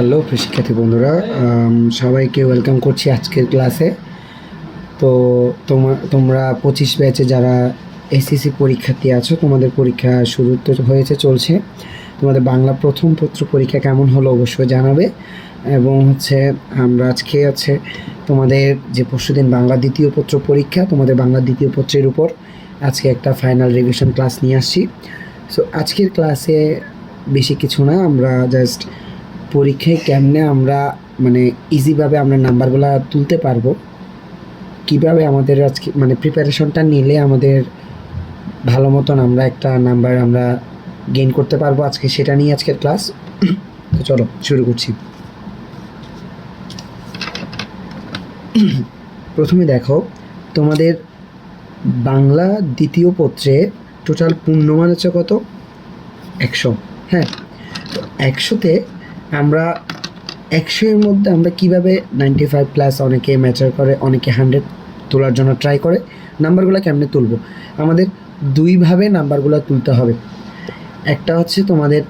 Hello শিক্ষার্থী বন্ধুরা সবাইকে ওয়েলকাম করছি আজকের ক্লাসে তো তোমার তোমরা পঁচিশ ব্যাচে যারা এসএসসি পরীক্ষার্থী আছো, তোমাদের পরীক্ষা শুরু তো হয়েছে, চলছে। তোমাদের বাংলা প্রথম পত্র পরীক্ষা কেমন হলো অবশ্যই জানাবে। এবং হচ্ছে আমরা আজকে আছে তোমাদের যে পরশুদিন বাংলা দ্বিতীয় পত্র পরীক্ষা, তোমাদের বাংলা দ্বিতীয় পত্রের উপর আজকে একটা ফাইনাল রিভিশন ক্লাস নিয়ে আসছি। সো আজকের ক্লাসে বেশি কিছু না, আমরা জাস্ট পরীক্ষায় কেমনে আমরা মানে ইজিভাবে আমরা নাম্বারগুলো তুলতে পারব? কীভাবে আমাদের আজকে মানে প্রিপারেশনটা নিলে আমাদের ভালো মতন আমরা একটা নাম্বার আমরা গেইন করতে পারব আজকে, সেটা নিয়ে আজকের ক্লাস তো চলো, শুরু করছি। প্রথমে দেখো, তোমাদের বাংলা দ্বিতীয় পত্রে টোটাল পূর্ণমান হচ্ছে কত? একশো হ্যাঁ? একশোতে আমরা একশো এর মধ্যে আমরা কীভাবে নাইনটি ফাইভ প্লাস অনেকে ম্যাচার করে, অনেকে হান্ড্রেড তোলার জন্য ট্রাই করে নাম্বারগুলো কেমনে তুলবো? আমাদের দুইভাবে নাম্বারগুলো তুলতে হবে। একটা হচ্ছে তোমাদের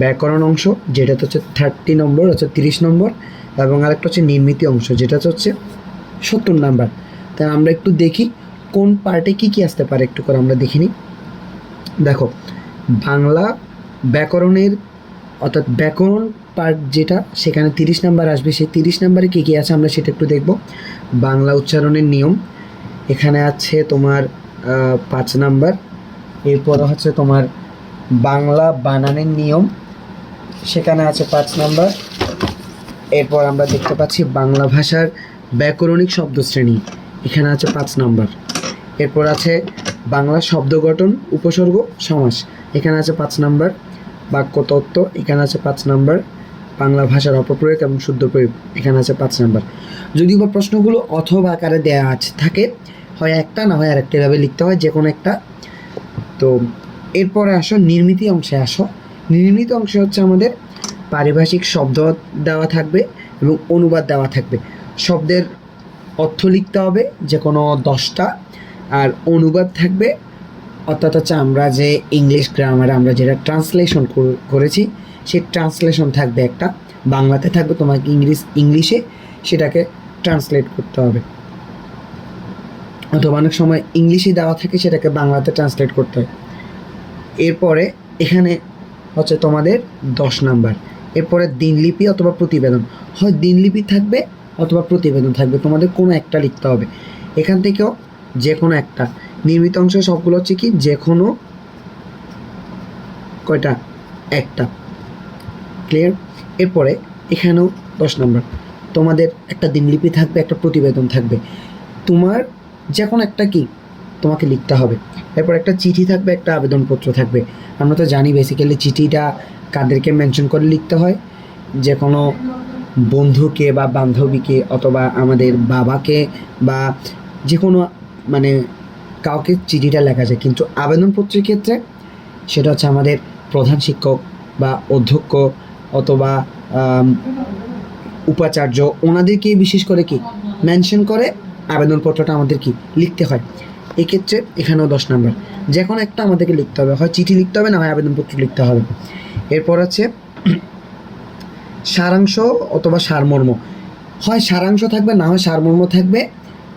ব্যাকরণ অংশ যেটা হচ্ছে থার্টি নম্বর, হচ্ছে তিরিশ নম্বর, এবং আরেকটা হচ্ছে নির্মিতি অংশ যেটা হচ্ছে সত্তর নাম্বার তাই আমরা একটু দেখি কোন পার্টে কী কী আসতে পারে, একটু করে আমরা দেখিনি দেখো, বাংলা ব্যাকরণের অর্থাৎ ব্যাকরণ পার্ট যেটা, সেখানে তিরিশ নাম্বার আসবে। সেই তিরিশ নাম্বারে কী কী আছে আমরা সেটা একটু দেখব। বাংলা উচ্চারণের নিয়ম। এখানে আছে তোমার পাঁচ নাম্বার এরপর হচ্ছে তোমার বাংলা বানানের নিয়ম। সেখানে আছে পাঁচ নাম্বার এরপর আমরা দেখতে পাচ্ছি বাংলা ভাষার ব্যাকরণিক শব্দশ্রেণী। এখানে আছে পাঁচ নাম্বার এরপর আছে বাংলা শব্দ গঠন, উপসর্গ, সমাস। এখানে আছে পাঁচ নাম্বার বাক্য তত্ত্ব এখানে আছে পাঁচ নাম্বার। বাংলা ভাষার অপপ্রয়োগ এবং শুদ্ধ প্রয়োগ, এখানে আছে পাঁচ নাম্বার। যদিও বা প্রশ্নগুলো অথবা আকারে দেওয়া আছে থাকে, হয় একটা, না হয় আরেকটা, এভাবে লিখতে হয় যে কোনো একটা। তো এরপরে আসো, নির্মিতি অংশে আসো। নির্মিত অংশে হচ্ছে আমাদের পারিভাষিক শব্দ দেওয়া থাকবে এবং অনুবাদ দেওয়া থাকবে। শব্দের অর্থ লিখতে হবে যে কোনো দশটা, আর অনুবাদ থাকবে অর্থাৎ হচ্ছে আমরা যে ইংলিশ গ্রামারে আমরা যেটা ট্রান্সলেশন করেছি সেই ট্রান্সলেশন থাকবে একটা। বাংলাতে থাকবে তোমাকে ইংলিশ ইংলিশে সেটাকে ট্রান্সলেট করতে হবে। অথবা অনেক সময় ইংলিশে দেওয়া থাকে, সেটাকে বাংলাতে ট্রান্সলেট করতে হয়। এরপরে এখানে হচ্ছে তোমাদের দশ নাম্বার। এরপরে দিনলিপি অথবা প্রতিবেদন। হয় দিনলিপি থাকবে অথবা প্রতিবেদন থাকবে, তোমাদের কোনো একটা লিখতে হবে। এখান থেকেও যে কোনো একটা। নির্মিত অংশ সবগুলো হচ্ছে কি? যে কোনো কয়টা? একটা। ক্লিয়ার এরপরে এখানেও দশ নম্বর। তোমাদের একটা দিনলিপি থাকবে, একটা প্রতিবেদন থাকবে। তোমার যে কোনো একটা কি? তোমাকে লিখতে হবে। এরপর একটা চিঠি থাকবে, একটা আবেদনপত্র থাকবে। আমরা তো জানি বেসিক্যালি চিঠিটা কাদেরকে মেনশন করে লিখতে হয়। যে কোনো বন্ধুকে বা বান্ধবীকে অথবা আমাদের বাবাকে বা যে কোনো মানে কাউকে চিঠিটা লেখা যায়। কিন্তু আবেদনপত্রের ক্ষেত্রে সেটা হচ্ছে আমাদের প্রধান শিক্ষক বা অধ্যক্ষ অথবা উপাচার্য ওনাদেরকেই বিশেষ করে কি? মেনশন করে আবেদনপত্রটা আমাদের কি? লিখতে হয়। এক্ষেত্রে এখানেও দশ নাম্বার। যে কোনো একটা আমাদেরকে লিখতে হবে, হয় চিঠি লিখতে হবে না হয় আবেদনপত্র লিখতে হবে। এরপর আছে সারাংশ অথবা সারমর্ম। হয় সারাংশ থাকবে, না হয় সারমর্ম থাকবে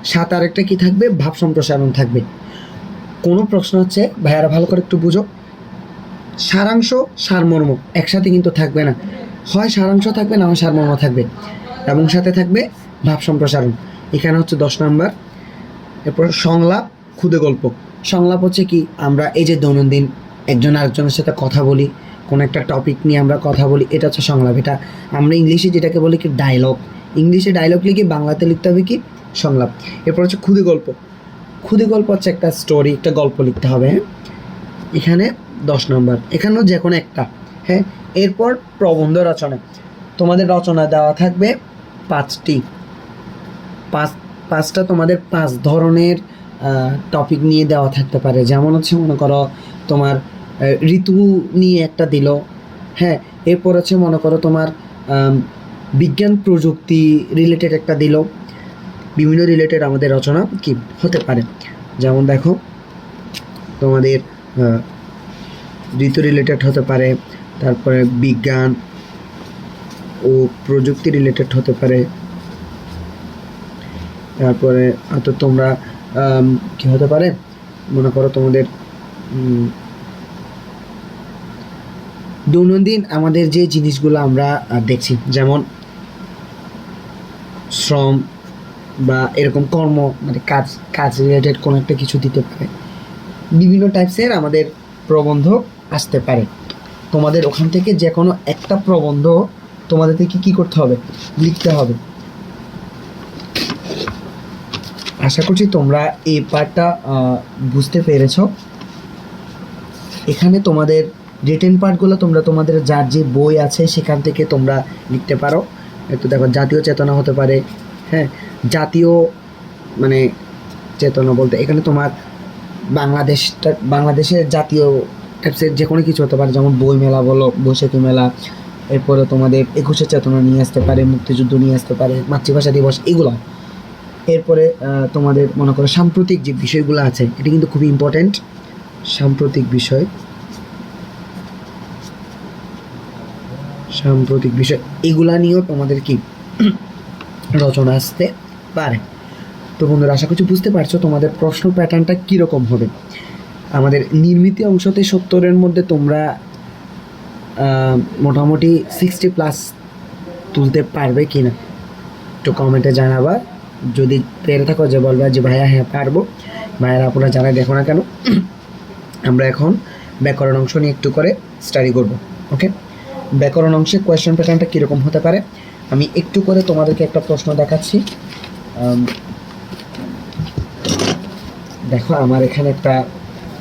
সাত আরেকটা কি থাকবে? ভাব সম্প্রসারণ থাকবে। কোনো প্রশ্ন হচ্ছে, ভাইয়ারা ভালো করে একটু বুঝো। সারাংশ, সারমর্ম, একসাথে কিন্তু থাকবে না। হয় সারাংশ থাকবে না, হয় সারমর্ম থাকবে। এবং সাথে থাকবে ভাব সম্প্রসারণ। এখানে হচ্ছে দশ নাম্বার। এরপর সংলাপ ক্ষুদে গল্প। সংলাপ হচ্ছে কি, আমরা এই যে দৈনন্দিন একজন আরেকজনের সাথে কথা বলি, কোনো একটা টপিক নিয়ে আমরা কথা বলি, এটা হচ্ছে সংলাপ। এটা আমরা ইংলিশে যেটাকে বলি কি ডায়লগ ইংলিশে ডায়লগ লিখি বাংলাতে লিখতে হবে কি সংলাপ এরপর হচ্ছে ক্ষুদে গল্প। ক্ষুদে গল্প হচ্ছে একটা স্টোরি একটা গল্প লিখতে হবে হ্যাঁ? এখানে দশ নম্বর। এখানেও যে কোনো একটা হ্যাঁ? এরপর প্রবন্ধ রচনা। তোমাদের রচনা দেওয়া থাকবে পাঁচটি। পাঁচ, পাঁচটা তোমাদের পাঁচ ধরনের টপিক নিয়ে দেওয়া থাকতে পারে। যেমন হচ্ছে মনে করো তোমার ঋতু নিয়ে একটা দিল হ্যাঁ? এরপর হচ্ছে মনে করো তোমার বিজ্ঞান প্রযুক্তি রিলেটেড একটা দিল। বিভিন্ন রিলেটেড আমাদের রচনা কি হতে পারে। যেমন দেখো, তোমাদের ঋতু রিলেটেড হতে পারে, তারপরে বিজ্ঞান ও প্রযুক্তি রিলেটেড হতে পারে, তারপরে হয়তো তোমরা কি হতে পারে? মনে করো তোমাদের দৈনন্দিন আমাদের যে জিনিসগুলো আমরা দেখছি, যেমন শ্রম বা এরকম কর্ম মানে কাজ কাজ রিলেটেড কোনো একটা কিছু দিতে পারে। বিভিন্ন টাইপসের আমাদের প্রবন্ধ আসতে পারে। তোমাদের ওখান থেকে যে কোনো একটা প্রবন্ধ তোমাদের থেকে কি করতে হবে? লিখতে হবে। আশা করছি তোমরা এই পার্টটা বুঝতে পেরেছ। এখানে তোমাদের রিটেন পার্টগুলো তোমরা তোমাদের যার যে বই আছে সেখান থেকে তোমরা লিখতে পারো। একটু দেখো, জাতীয় চেতনা হতে পারে হ্যাঁ? জাতীয় মানে চেতনা বলতে, এখানে তোমার বাংলাদেশটা, বাংলাদেশের জাতীয় টাইপসের যে কোনো কিছু হতে পারে, যেমন বই মেলা বলো, বৈশাখী মেলা, এরপরে তোমাদের একুশে চেতনা নিয়ে আসতে পারে, মুক্তিযুদ্ধ নিয়ে আসতে পারে, মাতৃভাষা দিবস, এগুলো। এরপরে তোমাদের মনে করো সাম্প্রতিক যে বিষয়গুলো আছে, এটা কিন্তু খুবই ইম্পর্ট্যান্ট সাম্প্রতিক বিষয়। সাম্প্রতিক বিষয়, এগুলা নিয়েও তোমাদের কি রচনা আসতে পারে। তো বন্ধুরা, আশা করছি বুঝতে পারছ তোমাদের প্রশ্ন প্যাটার্নটা কীরকম হবে। আমাদের নির্মিত অংশতে সত্তরের মধ্যে তোমরা মোটামুটি সিক্সটি প্লাস তুলতে পারবে কি না একটু কমেন্টে জানাবা। যদি পেরে থাকো, যে বলবা যে, ভাইয়া হ্যাঁ পারব। ভাইয়ারা, আপনারা জানাই দেখো না কেন, আমরা এখন ব্যাকরণ অংশ নিয়ে একটু করে স্টাডি করব ওকে ব্যাকরণ অংশে কোয়েশ্চেন প্যাটার্নটা কীরকম হতে পারে? আমি একটু করে তোমাদেরকে একটা প্রশ্ন দেখাচ্ছি। দেখো, আমার এখানে একটা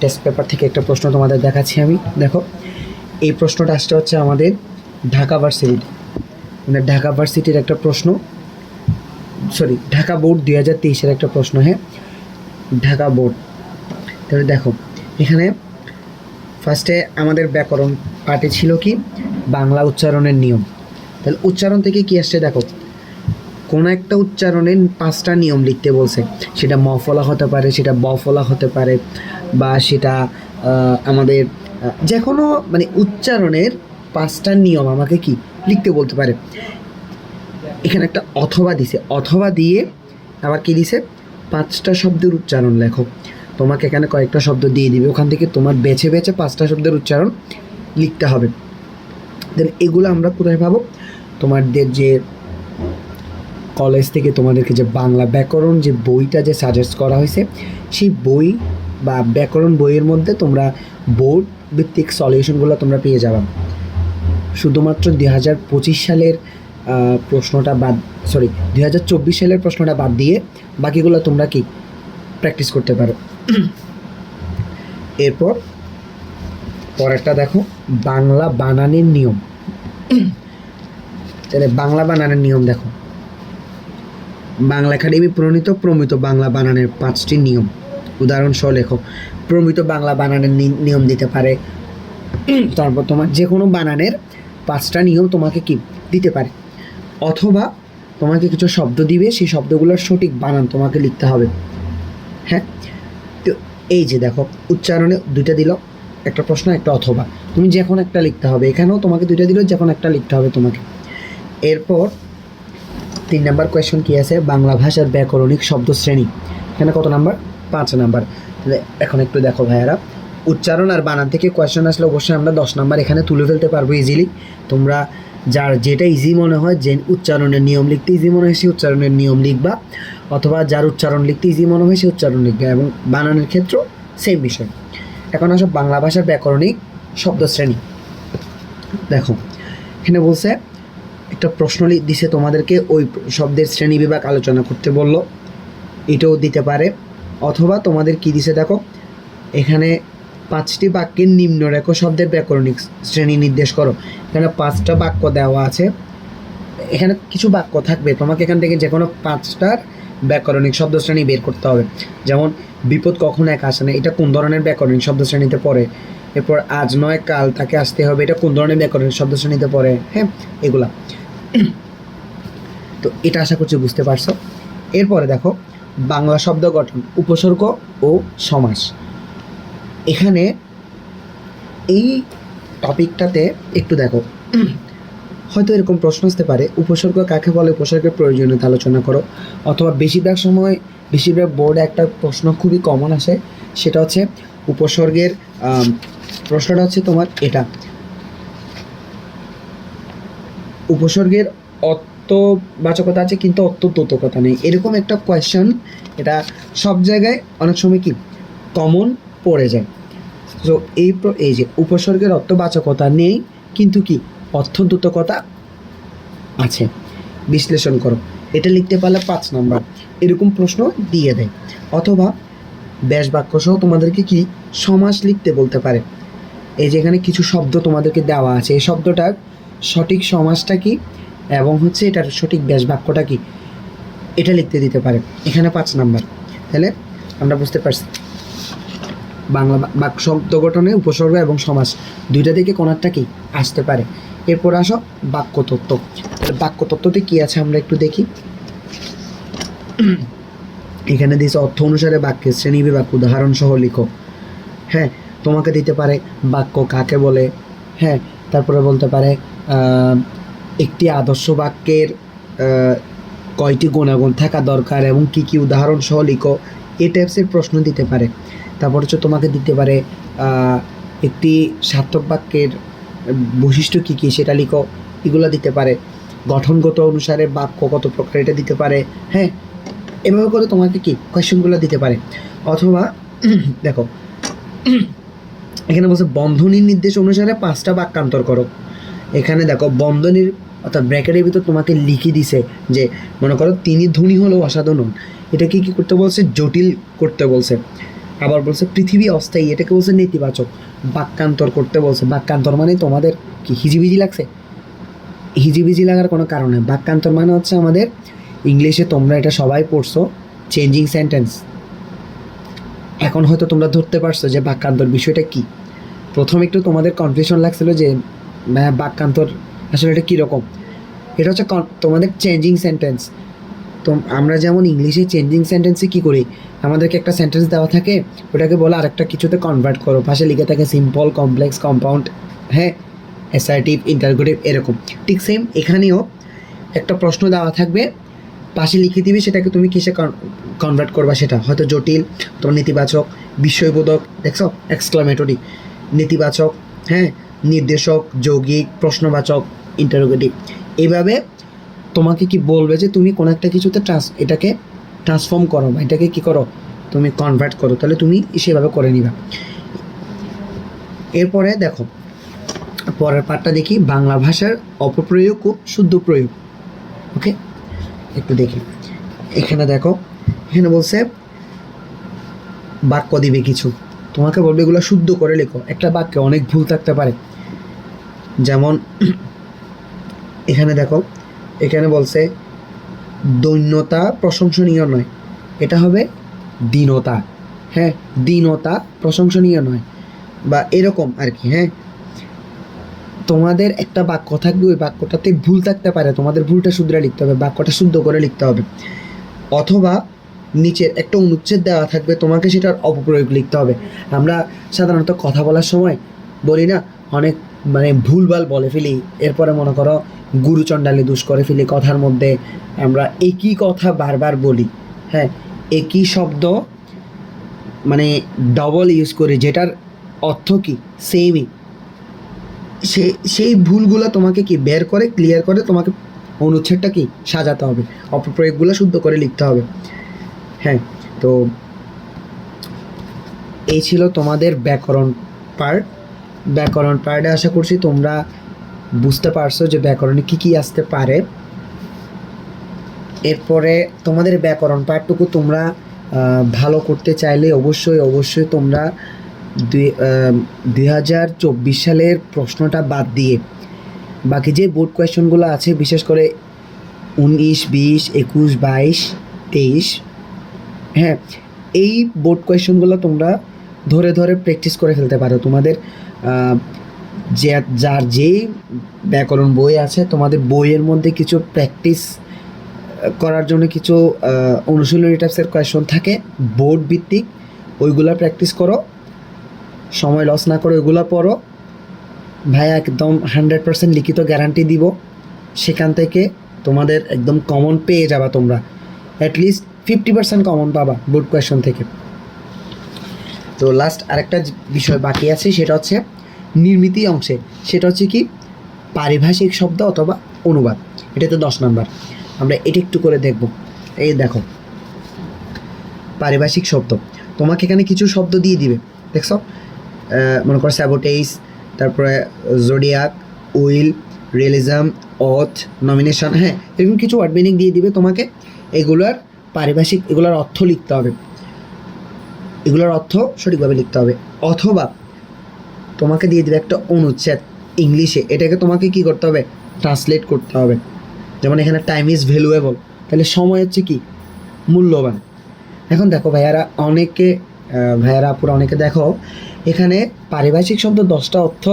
টেস্ট পেপার থেকে একটা প্রশ্ন তোমাদের দেখাচ্ছি আমি। দেখো, এই প্রশ্নটা আসতে হচ্ছে আমাদের ঢাকা ভার্সিটি মানে ঢাকা ভার্সিটির একটা প্রশ্ন। সরি ঢাকা বোর্ড দুই হাজার তেইশের একটা প্রশ্ন হ্যাঁ? ঢাকা বোর্ড তাহলে দেখো, এখানে ফার্স্টে আমাদের ব্যাকরণ পার্টে ছিল কি? বাংলা উচ্চারণের নিয়ম। তাহলে উচ্চারণ থেকে কি আসছে দেখো? কোনো একটা উচ্চারণের পাঁচটা নিয়ম লিখতে বলছে। সেটা মফলা হতে পারে, সেটা বফলা হতে পারে, বা সেটা আমাদের যে কোনো মানে উচ্চারণের পাঁচটা নিয়ম আমাকে কি লিখতে বলতে পারে? এখানে একটা অথবা দিছে। অথবা দিয়ে আবার কি দিছে? পাঁচটা শব্দের উচ্চারণ লেখো। তোমাকে এখানে কয়েকটা শব্দ দিয়ে দিবে। ওখান থেকে তোমার বেছে বেছে পাঁচটা শব্দের উচ্চারণ লিখতে হবে। দেন এগুলো আমরা কোথায় পাবো? তোমাদের যে কলেজ থেকে তোমাদেরকে যে বাংলা ব্যাকরণ যে বইটা যে সাজেস্ট করা হয়েছে, সেই বই বা ব্যাকরণ বইয়ের মধ্যে তোমরা বোর্ড ভিত্তিক সলিউশনগুলো তোমরা পেয়ে যাবে। শুধুমাত্র দুই হাজার পঁচিশ সালের প্রশ্নটা বাদ সরি দুই হাজার চব্বিশ সালের প্রশ্নটা বাদ দিয়ে বাকিগুলো তোমরা কি প্র্যাকটিস করতে পারো। এরপর পরেরটা দেখো, বাংলা বানানের নিয়ম। তাহলে বাংলা বানানের নিয়ম দেখো। বাংলা একাডেমি প্রণীত প্রমিত বাংলা বানানের পাঁচটি নিয়ম। উদাহরণ সহ লেখো। প্রমিত বাংলা বানানের নিয়ম দিতে পারে। তারপর তোমার যে কোনো বানানের পাঁচটা নিয়ম তোমাকে কি দিতে পারে? অথবা তোমাকে কিছু শব্দ দিবে, সেই শব্দগুলোর সঠিক বানান তোমাকে লিখতে হবে। হ্যাঁ? তো এই যে দেখো, উচ্চারণে দুইটা দিল, একটা প্রশ্ন, একটা অথবা। তুমি যে একটা লিখতে হবে। এখানেও তোমাকে দুইটা দিল যে একটা লিখতে হবে তোমাকে। এরপর তিন নাম্বার কোয়েশ্চন কী আছে? বাংলা ভাষার ব্যাকরণিক শব্দ শ্রেণি। এখানে কত নাম্বার? পাঁচ নাম্বার। তাহলে এখন একটু দেখো ভাইয়ারা। উচ্চারণ আর বানান থেকে কোয়েশ্চেন আসলে অবশ্যই আমরা দশ নাম্বার এখানে তুলে ফেলতে পারব ইজিলি তোমরা যার যেটা ইজি মনে হয়, যে উচ্চারণের নিয়ম লিখতে ইজি মনে হয় সেই উচ্চারণের নিয়ম লিখবা। অথবা যার উচ্চারণ লিখতে ইজি মনে হয় সেই উচ্চারণ লিখবে। এবং বানানের ক্ষেত্রেও সেম বিষয়। এখন আসো বাংলা ভাষার ব্যাকরণিক শব্দ শ্রেণি। দেখো, এখানে বলছে একটা প্রশ্ন দিছে তোমাদেরকে, ওই শব্দের শ্রেণি বিভাগ আলোচনা করতে বলল। এটাও দিতে পারে। অথবা তোমাদের কি দিছে দেখো, এখানে পাঁচটি বাক্যের নিম্নরেখ শব্দের ব্যাকরণিক শ্রেণি নির্দেশ করো। এখানে পাঁচটা বাক্য দেওয়া আছে। এখানে কিছু বাক্য থাকবে। তোমাকে এখান থেকে যে কোনো পাঁচটার ব্যাকরণিক শব্দ শ্রেণি বের করতে হবে। যেমন, বিপদ কখন এক আসে না, এটা কোন ধরনের ব্যাকরণিক শব্দ শ্রেণীতে পড়ে? এরপর, আজ নয়, কাল তাকে আসতে হবে, এটা কোন ধরনের ব্যাকরণিক শব্দ শ্রেণীতে পড়ে? হ্যাঁ এগুলা। তো এটা আশা করছি বুঝতে পারছ। এরপরে দেখো, বাংলা শব্দ গঠন, উপসর্গ ও সমাস। এখানে এই টপিকটাতে একটু দেখো। হয়তো এরকম প্রশ্ন আসতে পারে, উপসর্গ কাকে বলে, উপসর্গের প্রয়োজনীয়তা আলোচনা করো। অথবা বেশিরভাগ সময় বেশিরভাগ বোর্ডে একটা প্রশ্ন খুবই কমন আসে, সেটা হচ্ছে উপসর্গের প্রশ্নটা হচ্ছে তোমার এটা। উপসর্গের অর্থবাচকতা আছে, কিন্তু অর্থদ্যোতকতা নেই। এরকম একটা কোয়েশ্চেন এটা সব জায়গায় অনেক সময় কি কমন পড়ে যায়। তো এই এই যে উপসর্গের অর্থবাচকতা নেই, কিন্তু কি অর্থদ্যোতকতা আছে। বিশ্লেষণ করো। এটা লিখতে পারলে পাঁচ নম্বর। এরকম প্রশ্ন দিয়ে দেয়। অথবা ব্যাস বাক্য সহ তোমাদেরকে কি সমাস লিখতে বলতে পারে। এই যে এখানে কিছু শব্দ তোমাদেরকে দেওয়া আছে। এই শব্দটার সঠিক সমাজটা কি এবং হচ্ছে এটার সঠিক ব্যাস বাক্যটা কি? এটা লিখতে দিতে পারে। এখানে পাঁচ নাম্বার। তাহলে আমরা বুঝতে পারছি। বাংলা বা- বাক্য শব্দ গঠনে উপসর্গ এবং সমাজ দুইটা থেকে কোনারটা কি? আসতে পারে। এরপর আসো বাক্য তত্ত্ব। তাহলে বাক্য তত্ত্বতে কি আছে আমরা একটু দেখি। এখানে দিয়েছে অর্থ অনুসারে বাক্যের শ্রেণি বিভাগ, উদাহরণ সহ লিখো। হ্যাঁ তোমাকে দিতে পারে বাক্য কাকে বলে। হ্যাঁ তারপরে বলতে পারে একটি আদর্শ বাক্যের কয়টি গুণাগুণ থাকা দরকার এবং কি কি উদাহরণ সহ লিখো। এই টাইপসের প্রশ্ন দিতে পারে। তারপর হচ্ছে তোমাকে দিতে পারে একটি সার্থক বাক্যের বৈশিষ্ট্য কী কী সেটা লিখো। এগুলো দিতে পারে। গঠনগত অনুসারে বাক্য কত প্রকার এটা দিতে পারে। হ্যাঁ এভাবে করে তোমাকে কি কোয়েশ্চেনগুলো দিতে পারে। অথবা, দেখো, এখানে বলছে বন্ধনীর নির্দেশ অনুসারে পাঁচটা বাক্যান্তর করো। এখানে দেখো বন্ধনীর অর্থাৎ ব্র্যাকেটের ভিতর তোমাকে লিখে দিছে যে, মনে করো তিনি ধনী হলেও অসাধারণ এটাকে কি করতে বলছে? জটিল করতে বলছে। আবার বলছে, পৃথিবী অস্থায়ী। এটাকে বলছে নেতিবাচক। বাক্যান্তর করতে বলছে। বাক্যান্তর মানে তোমাদের কি হিজিবিজি লাগছে? হিজিবিজি লাগার কোনো কারণে বাক্যান্তর মানে হচ্ছে আমাদের ইংলিশে তোমরা এটা সবাই পড়ছো চেঞ্জিং সেন্টেন্স এখন হয়তো তোমরা ধরতে পারছ যে বাক্যান্তর বিষয়টা কি। প্রথম একটু তোমাদের কনফিউশন লাগছিল যে বাক্যান্তর আসলে এটা কীরকম? এটা হচ্ছে তোমাদের চেঞ্জিং সেন্টেন্স তো আমরা যেমন ইংলিশে চেঞ্জিং সেন্টেন্সে কী করি? আমাদেরকে একটা সেন্টেন্স দেওয়া থাকে, ওটাকে বলে আরেকটা কিছুতে কনভার্ট করো। পাশে লিখে থাকে সিম্পল কমপ্লেক্স কম্পাউন্ড হ্যাঁ অ্যাসার্টিভ ইন্টারগ্রেটিভ এরকম। ঠিক সেম এখানেও একটা প্রশ্ন দেওয়া থাকবে, পাশে লিখে দিবে সেটাকে তুমি কিসে কনভার্ট করবা সেটা? হয়তো জটিল, তোমার নেতিবাচক, বিস্ময়বোধক, দেখছ? এক্সক্লামেটরি নেতিবাচক হ্যাঁ নির্দেশক, যৌগিক, প্রশ্নবাচক ইন্টারোগেটিভ এইভাবে তোমাকে কি বলবে যে তুমি কোনো একটা কিছুতে ট্রান্স এটাকে ট্রান্সফর্ম করো বা এটাকে কী করো? তুমি কনভার্ট করো, তাহলে তুমি সেভাবে করে নিবা। এরপরে দেখো, পরের পার্টটা দেখি, বাংলা ভাষার অপপ্রয়োগ ও শুদ্ধ প্রয়োগ। ওকে? একটু দেখি। এখানে দেখো, এখানে বলছে, বাক্য দিবে কিছু। তোমাকে বলবে এগুলো শুদ্ধ করে লেখো। একটা বাক্যে অনেক ভুল থাকতে পারে। যেমন, এখানে দেখো, এখানে বলছে, দৈন্যতা প্রশংসনীয় নয়। এটা হবে দীনতা। হ্যাঁ দীনতা প্রশংসনীয় নয়। বা এরকম আর কি হ্যাঁ? তোমাদের একটা বাক্য থাকবে, ওই বাক্যটাতে ভুল থাকতে পারে। তোমাদের ভুলটা শুধরে লিখতে হবে, বাক্যটা শুদ্ধ করে লিখতে হবে। অথবা নিচের একটা অনুচ্ছেদ দেওয়া থাকবে, তোমাকে সেটার অপপ্রয়োগ লিখতে হবে। আমরা সাধারণত কথা বলার সময় বলি না, অনেক মানে ভুলভাল বলে ফেলি, এরপরে মনে করো গুরুচণ্ডালি দুষ করে ফেলি কথার মধ্যে, আমরা একই কথা বারবার বলি হ্যাঁ একই শব্দ মানে ডবল ইউজ করি, যেটার অর্থ কি? সেমই সে, সেই ভুলগুলো তোমাকে কি বের করে ক্লিয়ার করে তোমাকে অনুচ্ছেদটা কি? সাজাতে হবে, অপপ্রয়োগগুলো শুদ্ধ করে লিখতে হবে। হ্যাঁ তো এই ছিল তোমাদের ব্যাকরণ পার্ট ব্যাকরণ পার্টে আশা করছি তোমরা বুঝতে পারছ যে ব্যাকরণে কী কী আসতে পারে। এরপরে তোমাদের ব্যাকরণ পার্টটুকু তোমরা ভালো করতে চাইলে অবশ্যই অবশ্যই তোমরা দুই হাজার চব্বিশ সালের প্রশ্নটা বাদ দিয়ে বাকি যে বোর্ড কোয়েশনগুলো আছে, বিশেষ করে উনিশ, বিশ, একুশ, বাইশ, তেইশ হ্যাঁ এই বোর্ড কোয়েশনগুলো তোমরা ধরে ধরে প্র্যাকটিস করে ফেলতে পারো। তোমাদের যে যার যেই ব্যাকরণ বই আছে, তোমাদের বইয়ের মধ্যে কিছু প্র্যাকটিস করার জন্য কিছু অনুশীলনী টাইপসের কোয়েশন থাকে বোর্ড ভিত্তিক, ওইগুলো প্র্যাকটিস করো। সময় লস না করে ওইগুলো পড়ো। ভাই, একদম হান্ড্রেড পার্সেন্ট লিখিত গ্যারান্টি দিব। সেখান থেকে তোমাদের একদম কমন পেয়ে যাবা তোমরা। At least fifty percent common পাবা বোর্ড কোয়েশন থেকে। তো লাস্ট আরেকটা বিষয় বাকি আছে, সেটা হচ্ছে নির্মিতি অংশে। সেটা হচ্ছে কি, পারিভাষিক শব্দ অথবা অনুবাদ। এটাতে দশ নাম্বার। আমরা এটা একটু করে দেখব। এই দেখো। পারিভাষিক শব্দ। তোমাকে এখানে কিছু শব্দ দিয়ে দিবে। দেখছ? মনে করো স্যাবোটেইস তারপরে zodiac will realism oath nomination হ্যাঁ এরকম কিছু ওয়ার্ড মিনিং দিয়ে দিবে তোমাকে। এগুলার পারিভাষিক, এগুলার অর্থ লিখতে হবে। এগুলোর অর্থ সঠিকভাবে লিখতে হবে। অথবা তোমাকে দিয়ে দেবে একটা অনুচ্ছেদ ইংলিশে। এটাকে তোমাকে কি করতে হবে? ট্রান্সলেট করতে হবে। যেমন এখানে টাইম ইজ ভ্যালুয়েবল তাহলে সময় হচ্ছে কি? মূল্যবান। এখন দেখো ভাইয়ারা, অনেকে ভাইয়ারা, আপুরা অনেকে দেখো, এখানে পারিভাষিক শব্দ দশটা অর্থ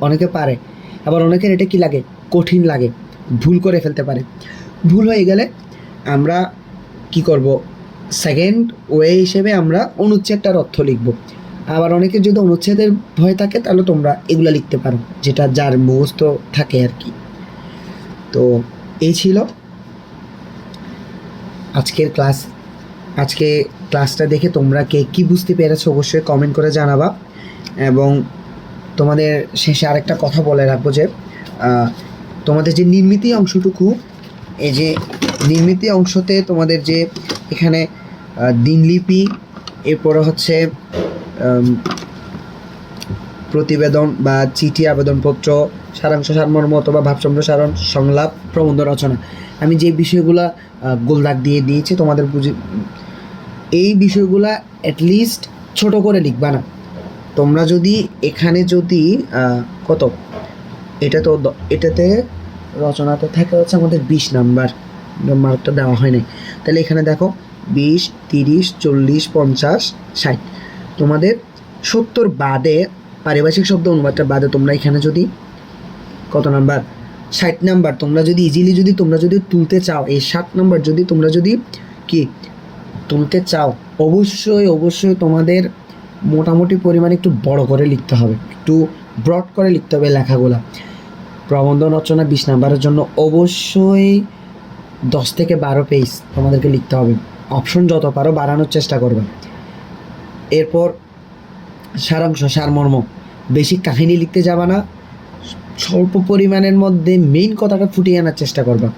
অনেকে পারে। আবার অনেকের এটা কি লাগে? কঠিন লাগে। ভুল করে ফেলতে পারে। ভুল হয়ে গেলে আমরা কি করব? সেকেন্ড ওয়ে হিসেবে আমরা অনুচ্ছেদটার অর্থ লিখব। আবার অনেকে যদি অনুচ্ছেদের ভয় থাকে, তাহলে তোমরা এগুলো লিখতে পারো, যেটা যার মুখস্থ থাকে আর কি। তো এই ছিল আজকের ক্লাস। আজকে ক্লাসটা দেখে তোমরা কে কী বুঝতে পেরেছ অবশ্যই কমেন্ট করে জানাবা। এবং তোমাদের শেষে আরেকটা কথা বলে রাখব যে তোমাদের যে নির্মিতি অংশটুকু, এই যে নির্মিতি অংশতে তোমাদের যে এখানে দিনলিপি, এরপরে হচ্ছে প্রতিবেদন বা চিঠি আবেদনপত্র, সারাংশ সারমর্ম অথবা ভাবসম্প্রসারণ সংলাপ, প্রবন্ধ রচনা। আমি যে বিষয়গুলো গোলদাগ দিয়ে দিয়েছি, তোমাদের বুঝে এই বিষয়গুলা অ্যাটলিস্ট ছোট করে লিখবা না। তোমরা যদি এখানে যদি কত? এটা তো এটাতে রচনাতে থাকে হচ্ছে আমাদের বিশ নাম্বার। মার্কটা দেওয়া হয়নি। তাহলে এখানে দেখো বিশ, তিরিশ, চল্লিশ, পঞ্চাশ, ষাট। তোমাদের সত্তর বাদে পারিভাষিক শব্দ অনুবাদটা বাদে তোমরা এখানে যদি কত নাম্বার? ষাট নাম্বার। তোমরা যদি ইজিলি যদি তোমরা যদি তুলতে চাও, এই ষাট নাম্বার যদি তোমরা যদি কি তুলতে চাও, অবশ্যই অবশ্যই তোমাদের মোটামুটি পরিমাণে একটু বড় করে লিখতে হবে। একটু ব্রড করে লিখতে হবে লেখাগুলা। প্রবন্ধ রচনা বিশ নাম্বারের জন্য অবশ্যই দশ থেকে বারো পেজ তোমাদেরকে লিখতে হবে। অপশন যত পারো বাড়ানোর চেষ্টা করবে। এরপর সারাংশ, সারমর্ম। বেশি কাহিনী লিখতে যাবা না। স্বল্প পরিমাণের মধ্যে মেইন কথাটা ফুটিয়ে আনার চেষ্টা করবা।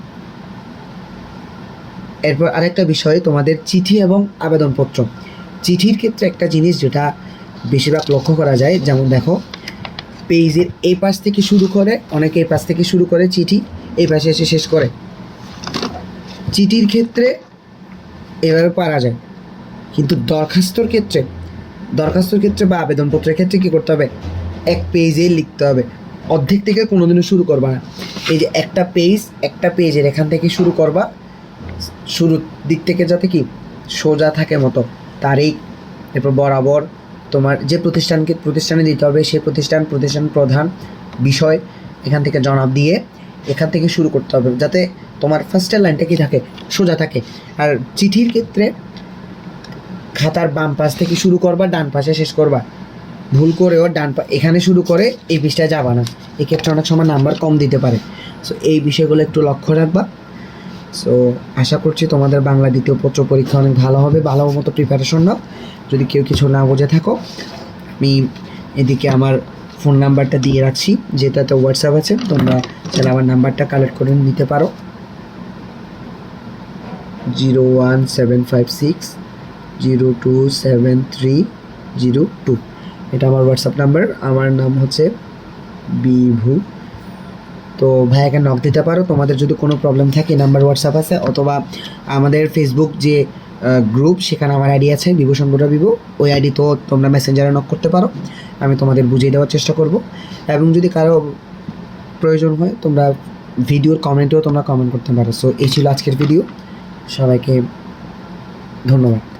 এরপর আরেকটা বিষয়, তোমাদের চিঠি এবং আবেদনপত্র। চিঠির ক্ষেত্রে একটা জিনিস যেটা বেশিরভাগ লক্ষ্য করা যায়, যেমন দেখো পেজের এই পাশ থেকে শুরু করে, অনেকে এই পাশ থেকে শুরু করে চিঠি এই পাশে এসে শেষ করে। চিঠির ক্ষেত্রে এভাবে পারা যায়। কিন্তু দরখাস্তর ক্ষেত্রে দরখাস্তর ক্ষেত্রে বা আবেদনপত্রের ক্ষেত্রে কী করতে হবে? এক পেজে লিখতে হবে। অর্ধেক থেকে কোনোদিনও শুরু করবা না। এই যে একটা পেজ একটা পেজের এখান থেকে শুরু করবা। শুরুর দিক থেকে যাতে কি? সোজা থাকে মতো। তারিখ, এরপর বরাবর তোমার যে প্রতিষ্ঠানকে, প্রতিষ্ঠানে দিতে হবে সেই প্রতিষ্ঠান প্রতিষ্ঠান প্রধান বিষয় এখান থেকে জনাব দিয়ে এখান থেকে শুরু করতে হবে, যাতে তোমার ফার্স্টের লাইনটা কি থাকে? সোজা থাকে। আর চিঠির ক্ষেত্রে খাতার বাম পাশ থেকে শুরু করবা, ডান পাশে শেষ করবা। ভুল করেও ডান পা এখানে শুরু করে এই পৃষ্ঠায় যাবা না। এক্ষেত্রে অনেক সময় নাম্বার কম দিতে পারে। সো এই বিষয়গুলো একটু লক্ষ্য রাখবা। সো আশা করছি তোমাদের বাংলা দ্বিতীয় পত্র পরীক্ষা অনেক ভালো হবে, ভালো মতো প্রিপারেশন নাও। যদি কেউ কিছু না বুঝে থাকো, আমি এদিকে আমার ফোন নাম্বারটা দিয়ে রাখছি, যেটাতে হোয়াটসঅ্যাপ আছে, তোমরা চাইলে আমার নাম্বারটা কালেক্ট করে নিতে পারো। Zero one seven five six zero two seven three zero two এটা আমার হোয়াটসঅ্যাপ নাম্বার আমার নাম হচ্ছে বিভু। তো ভাইয়াকে নক দিতে পারো। তোমাদের যদি কোনো প্রবলেম থাকে নাম্বার হোয়াটসঅ্যাপ আছে, অথবা আমাদের ফেসবুক যে গ্রুপ সেখানে আমার আইডি আছে, বিভূষণ গোটা বিভু। ওই আইডি তো তোমরা মেসেঞ্জারে নক করতে পারো। আমি তোমাদের বুঝিয়ে দেওয়ার চেষ্টা করব। এবং যদি কারও প্রয়োজন হয়, তোমরা ভিডিওর কমেন্টেও তোমরা কমেন্ট করতে পারো। সো এই ছিল আজকের ভিডিও সবাইকে ধন্যবাদ।